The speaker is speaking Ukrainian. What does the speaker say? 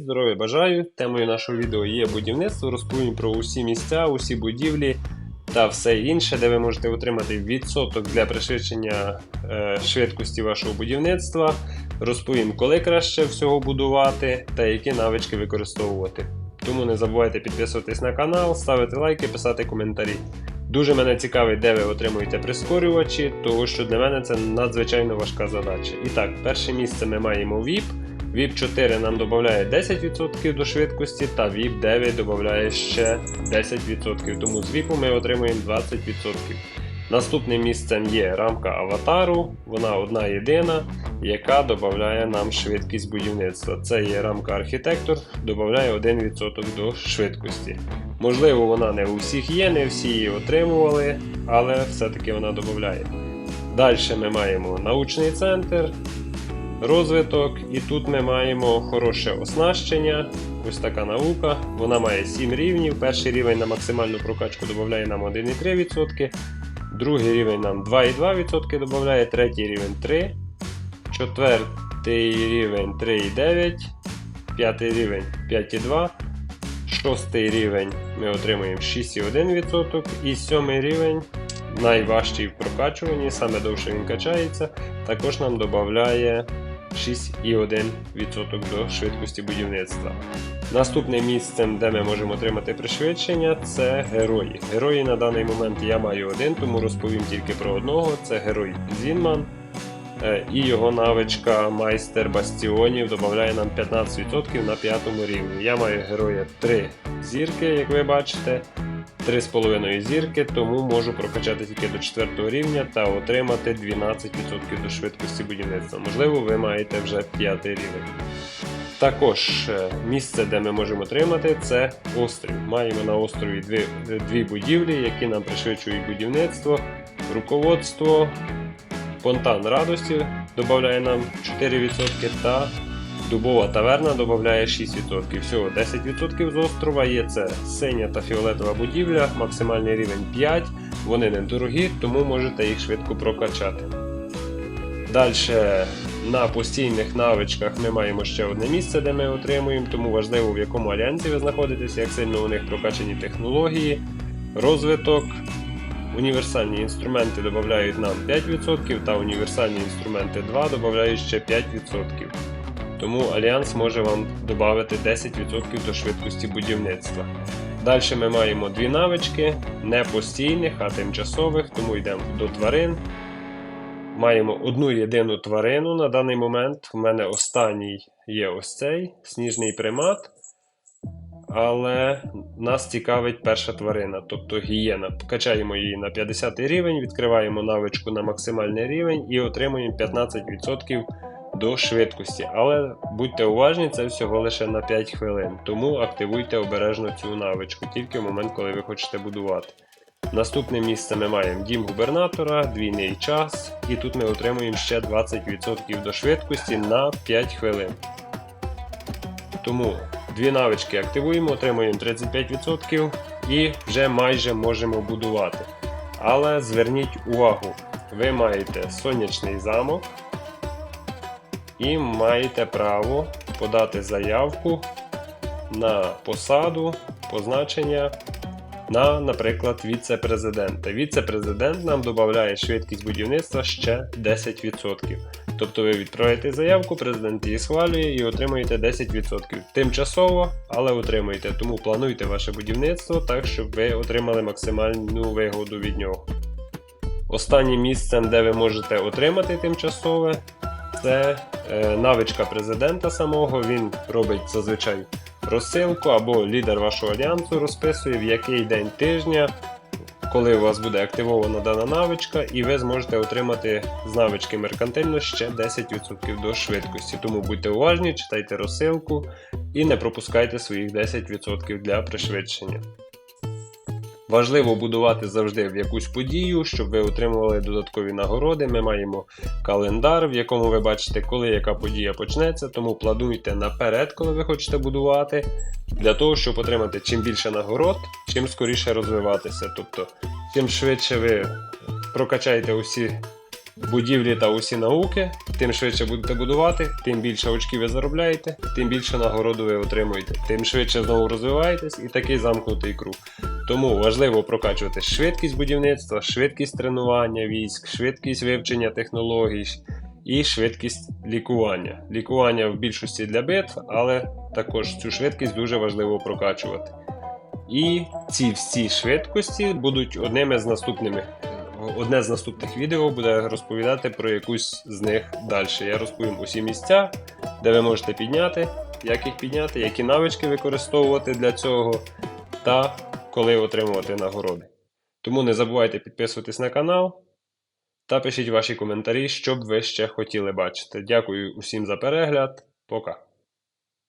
Здоров'я бажаю! Темою нашого відео є будівництво. Розповім про усі місця, усі будівлі та все інше, де ви можете отримати відсоток для пришвидшення е, швидкості вашого будівництва. Розповім, коли краще всього будувати та які навички використовувати. Тому не забувайте підписуватись на канал, ставити лайки, писати коментарі. Дуже мене цікавить, де ви отримуєте прискорювачі, тому що для мене це надзвичайно важка задача. І так, перше місце ми маємо VIP. VIP 4 нам додає 10% до швидкості, та VIP 9 додає ще 10%. Тому з VIP ми отримуємо 20%. Наступним місцем є рамка аватару, вона одна єдина, яка додає нам швидкість будівництва. Це є рамка архітектор, додає 1% до швидкості. Можливо, вона не у всіх є, не всі її отримували, але все-таки вона додає. Далі ми маємо научний центр, розвиток, і тут ми маємо хороше оснащення. Ось така наука. Вона має 7 рівнів. Перший рівень на максимальну прокачку додає нам 1,3%, другий рівень нам 2,2% додає, третій рівень 3, четвертий рівень 3,9, п'ятий рівень 5,2. Шостий рівень ми отримуємо 6,1% і сьомий рівень найважчий в прокачуванні, саме довше він качається, також нам додає 6,1% до швидкості будівництва. Наступним місцем, де ми можемо отримати пришвидшення, це герої. Герої на даний момент я маю один, тому розповім тільки про одного. Це герой Зінман. Е, І його навичка майстер бастіонів додає нам 15% на п'ятому рівні. Я маю героя 3 зірки, як ви бачите, 3,5 зірки, тому можу прокачати тільки до 4 рівня та отримати 12% до швидкості будівництва. Можливо, ви маєте вже 5 рівень. Також е, місце, де ми можемо отримати, це острів. Маємо на острові дві, дві будівлі, які нам пришвидшують будівництво, руководство, Фонтан радості додає нам 4% та дубова таверна додає 6%. Всього 10% з острова є це синя та фіолетова будівля, максимальний рівень 5. Вони недорогі, тому можете їх швидко прокачати. Далі на постійних навичках ми маємо ще одне місце, де ми отримуємо, тому важливо в якому альянсі ви знаходитесь, як сильно у них прокачані технології, розвиток. Універсальні інструменти додають нам 5% та універсальні інструменти 2 додають ще 5%. Тому Альянс може вам додати 10% до швидкості будівництва. Далі ми маємо дві навички, не постійних, а тимчасових, тому йдемо до тварин. Маємо одну єдину тварину на даний момент. У мене останній є ось цей сніжний примат. Але нас цікавить перша тварина, тобто гієна. Качаємо її на 50 рівень, відкриваємо навичку на максимальний рівень і отримуємо 15% до швидкості. Але будьте уважні, це всього лише на 5 хвилин. Тому активуйте обережно цю навичку, тільки в момент, коли ви хочете будувати. Наступне місце ми маємо дім губернатора, двійний час, і тут ми отримуємо ще 20% до швидкості на 5 хвилин. Тому дві навички активуємо, отримуємо 35% і вже майже можемо будувати. Але зверніть увагу, ви маєте сонячний замок і маєте право подати заявку на посаду, позначення на, наприклад, віце-президента. Віце-президент нам додає швидкість будівництва ще 10%. Тобто ви відправляєте заявку, президент її схвалює і отримуєте 10%. Тимчасово, але отримуєте. Тому плануйте ваше будівництво так, щоб ви отримали максимальну вигоду від нього. Останнім місцем, де ви можете отримати тимчасове, це е, навичка президента самого. Він робить зазвичай розсилку або лідер вашого альянсу розписує, в який день тижня коли у вас буде активована дана навичка, і ви зможете отримати з навички меркантильно ще 10% до швидкості. Тому будьте уважні, читайте розсилку і не пропускайте своїх 10% для пришвидшення. Важливо будувати завжди в якусь подію, щоб ви отримували додаткові нагороди. Ми маємо календар, в якому ви бачите, коли яка подія почнеться, тому плануйте наперед, коли ви хочете будувати, для того, щоб отримати чим більше нагород, чим скоріше розвиватися. Тобто, чим швидше ви прокачаєте усі будівлі та усі науки. Тим швидше будете будувати, тим більше очків ви заробляєте, тим більше нагороду ви отримуєте, тим швидше знову розвиваєтесь і такий замкнутий круг. Тому важливо прокачувати швидкість будівництва, швидкість тренування військ, швидкість вивчення технологій і швидкість лікування. Лікування в більшості для битв, але також цю швидкість дуже важливо прокачувати. І ці всі швидкості будуть одними з наступними. Одне з наступних відео буде розповідати про якусь з них далі. Я розповім усі місця, де ви можете підняти, як їх підняти, які навички використовувати для цього, та коли отримувати нагороди. Тому не забувайте підписуватись на канал та пишіть ваші коментарі, що б ви ще хотіли бачити. Дякую усім за перегляд. Пока.